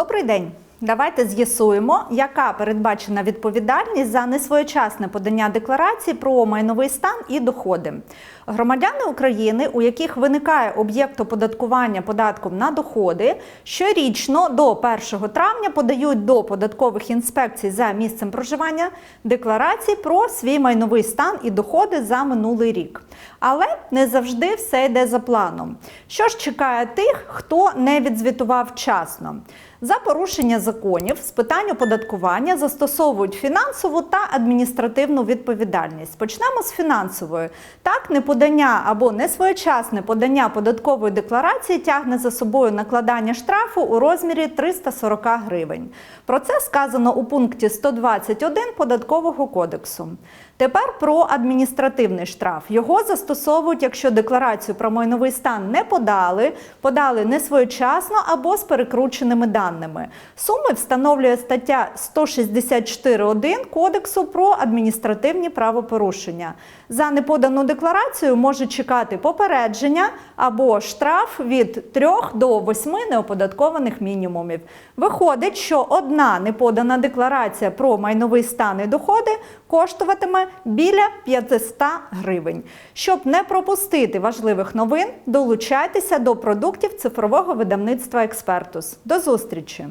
Добрий день. Давайте з'ясуємо, яка передбачена відповідальність за несвоєчасне подання декларації про майновий стан і доходи. Громадяни України, у яких виникає об'єкт оподаткування податком на доходи, щорічно до 1 травня подають до податкових інспекцій за місцем проживання декларації про свій майновий стан і доходи за минулий рік. Але не завжди все йде за планом. Що ж чекає тих, хто не відзвітував вчасно? За порушення законів з питань оподаткування застосовують фінансову та адміністративну відповідальність. Почнемо з фінансової. Так, неподання або несвоєчасне подання податкової декларації тягне за собою накладання штрафу у розмірі 340 гривень. Про це сказано у пункті 121 податкового кодексу. Тепер про адміністративний штраф. Його застосовують, якщо декларацію про майновий стан не подали, подали не своєчасно або з перекрученими даними. Суми встановлює стаття 164.1 Кодексу про адміністративні правопорушення. За неподану декларацію може чекати попередження або штраф від 3 до 8 неоподаткованих мінімумів. Виходить, що одна неподана декларація про майновий стан і доходи коштуватиме біля 500 гривень. Щоб не пропустити важливих новин, долучайтеся до продуктів цифрового видавництва Експертус. До зустрічі!